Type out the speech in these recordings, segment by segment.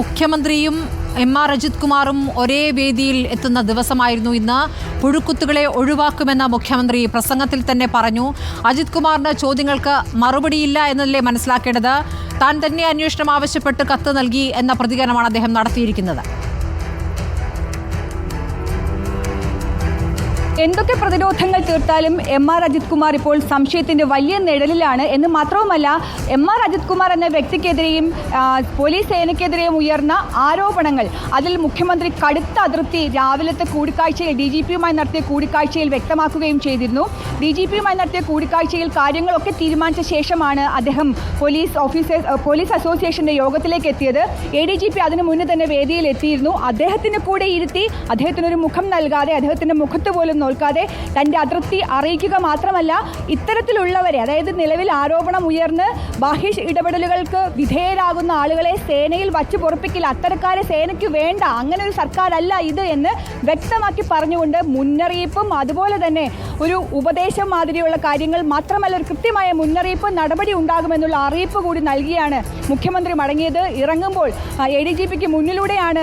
മുഖ്യമന്ത്രിയും M R Ajith കുമാറും ഒരേ വേദിയിൽ എത്തുന്ന ദിവസമായിരുന്നു ഇന്ന്. പുഴുക്കുത്തുകളെ ഒഴിവാക്കുമെന്ന മുഖ്യമന്ത്രി പ്രസംഗത്തിൽ തന്നെ പറഞ്ഞു. അജിത് കുമാറിന് ചോദ്യങ്ങൾക്ക് മറുപടിയില്ല എന്നതല്ലേ മനസ്സിലാക്കേണ്ടത്? താൻ തന്നെ അന്വേഷണം ആവശ്യപ്പെട്ട് കത്ത് നൽകി എന്ന പ്രതികരണമാണ് അദ്ദേഹം നടത്തിയിരിക്കുന്നത്. എന്തൊക്കെ പ്രതിരോധങ്ങൾ തീർത്താലും എം ആർ അജിത് കുമാർ ഇപ്പോൾ സംശയത്തിന്റെ വലിയ നിഴലിലാണ് എന്ന് മാത്രവുമല്ല എം ആർ അജിത് കുമാർ എന്ന വ്യക്തിക്കെതിരെയും പോലീസ് സേനയ്ക്കെതിരെയും ഉയർന്ന ആരോപണങ്ങൾ. അതിൽ മുഖ്യമന്ത്രി കടുത്ത അതിർത്തി രാവിലത്തെ കൂടിക്കാഴ്ചയിൽ ഡി ജി പിയുമായി നടത്തിയ കൂടിക്കാഴ്ചയിൽ വ്യക്തമാക്കുകയും ചെയ്തിരുന്നു. ഡി ജി പിയുമായി നടത്തിയ കൂടിക്കാഴ്ചയിൽ കാര്യങ്ങളൊക്കെ തീരുമാനിച്ച ശേഷമാണ് അദ്ദേഹം പോലീസ് ഓഫീസേഴ്സ് പോലീസ് അസോസിയേഷന്റെ യോഗത്തിലേക്ക് എത്തിയത്. എ ഡി ജി പി അതിനു മുന്നേ തന്നെ വേദിയിൽ എത്തിയിരുന്നു. അദ്ദേഹത്തിന് കൂടെ ഇരുത്തി അദ്ദേഹത്തിനൊരു മുഖം നൽകാതെ അദ്ദേഹത്തിന്റെ മുഖത്ത് പോലും നോക്കാതെ തന്റെ അതൃപ്തി അറിയിക്കുക മാത്രമല്ല ഇത്തരത്തിലുള്ളവരെ അതായത് നിലവിൽ ആരോപണം ഉയർന്ന് ബാഹ്യ ഇടപെടലുകൾക്ക് വിധേയരാകുന്ന ആളുകളെ സേനയിൽ വച്ചു പൊറപ്പിക്കില്ല അത്തരക്കാരെ സേനയ്ക്ക് വേണ്ട അങ്ങനെ ഒരു സർക്കാരല്ല ഇത് എന്ന് വ്യക്തമാക്കി പറഞ്ഞുകൊണ്ട് മുന്നറിയിപ്പും അതുപോലെ തന്നെ ഒരു ഉപദേശം മാതിരിയുള്ള കാര്യങ്ങൾ മാത്രമല്ല ഒരു കൃത്യമായ മുന്നറിയിപ്പ് നടപടി ഉണ്ടാകുമെന്നുള്ള അറിയിപ്പ് കൂടി നൽകിയാണ് മുഖ്യമന്ത്രി മടങ്ങിയത്. ഇറങ്ങുമ്പോൾ എ ഡി ജി പിക്ക് മുന്നിലൂടെയാണ്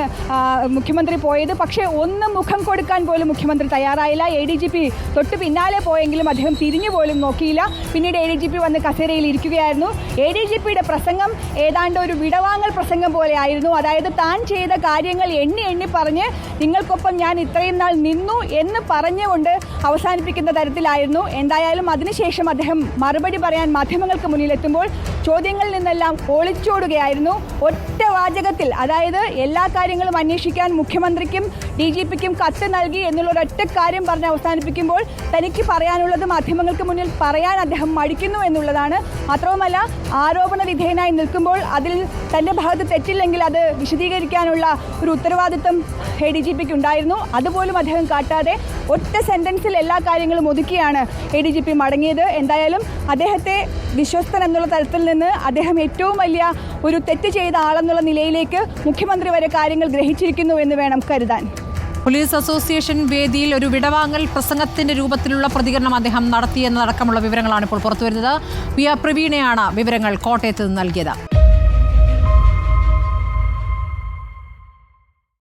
മുഖ്യമന്ത്രി പോയത്. പക്ഷേ ഒന്ന് മുഖം കൊടുക്കാൻ പോലും മുഖ്യമന്ത്രി തയ്യാറായില്ല. എ ഡി ജി പി തൊട്ട് പിന്നാലെ പോയെങ്കിലും അദ്ദേഹം തിരിഞ്ഞു പോലും നോക്കിയില്ല. പിന്നീട് എ ഡി ജി പി വന്ന് കസേരയിൽ ഇരിക്കുകയായിരുന്നു. എ ഡി ജി പിയുടെ പ്രസംഗം ഏതാണ്ട് ഒരു വിടവാങ്ങൽ പ്രസംഗം പോലെയായിരുന്നു അതായത് താൻ ചെയ്ത കാര്യങ്ങൾ എണ്ണി എണ്ണി പറഞ്ഞ് നിങ്ങൾക്കൊപ്പം ഞാൻ ഇത്രയും നാൾ നിന്നു എന്ന് പറഞ്ഞുകൊണ്ട് അവസാനിപ്പിക്കുന്ന തരത്തിലായിരുന്നു. എന്തായാലും അതിനുശേഷം അദ്ദേഹം മറുപടി പറയാൻ മാധ്യമങ്ങൾക്ക് മുന്നിലെത്തുമ്പോൾ ചോദ്യങ്ങളിൽ നിന്നെല്ലാം ഒളിച്ചോടുകയായിരുന്നു. ഒറ്റ വാചകത്തിൽ അതായത് എല്ലാ കാര്യങ്ങളും അന്വേഷിക്കാൻ മുഖ്യമന്ത്രിക്കും ഡി ജി പിക്കും കത്ത് നൽകി എന്നുള്ള ഒരൊറ്റ കാര്യം പറഞ്ഞ് അവസാനിപ്പിക്കുമ്പോൾ തനിക്ക് പറയാനുള്ളത് മാധ്യമങ്ങൾക്ക് മുന്നിൽ പറയാൻ അദ്ദേഹം മടിക്കുന്നു എന്നുള്ളതാണ്. മാത്രവുമല്ല ആരോപണ വിധേയനായി നിൽക്കുമ്പോൾ അതിൽ തന്റെ ഭാഗത്ത് തെറ്റില്ലെങ്കിൽ അത് വിശദീകരിക്കാനുള്ള ഒരു ഉത്തരവാദിത്വം എ ഡി ജി പിക്ക് ഉണ്ടായിരുന്നു. അതുപോലും അദ്ദേഹം കാട്ടാതെ ഒറ്റ സെന്റൻസിൽ എല്ലാ കാര്യങ്ങളും ഒതുക്കിയാണ് എ ഡി ജി പി മടങ്ങിയത്. എന്തായാലും അദ്ദേഹത്തെ വിശ്വസ്തൻ എന്നുള്ള തലത്തിൽ നിന്ന് അദ്ദേഹം ഏറ്റവും വലിയ ഒരു തെറ്റ് ചെയ്ത ആളെന്നുള്ള നിലയിലേക്ക് മുഖ്യമന്ത്രി വരെ കാര്യങ്ങൾ ഗ്രഹിച്ചിരിക്കുന്നു എന്ന് വേണം കരുതാൻ. പോലീസ് അസോസിയേഷൻ വേദിയിൽ ഒരു വിടവാങ്ങൽ പ്രസംഗത്തിന്റെ രൂപത്തിലുള്ള പ്രതികരണം അദ്ദേഹം നടത്തിയെന്നതടക്കമുള്ള വിവരങ്ങളാണ് ഇപ്പോൾ പുറത്തുവരുന്നത്. പി ആർ പ്രവീണയാണ് വിവരങ്ങൾ കോട്ടയത്ത് നിന്ന് നൽകിയത്.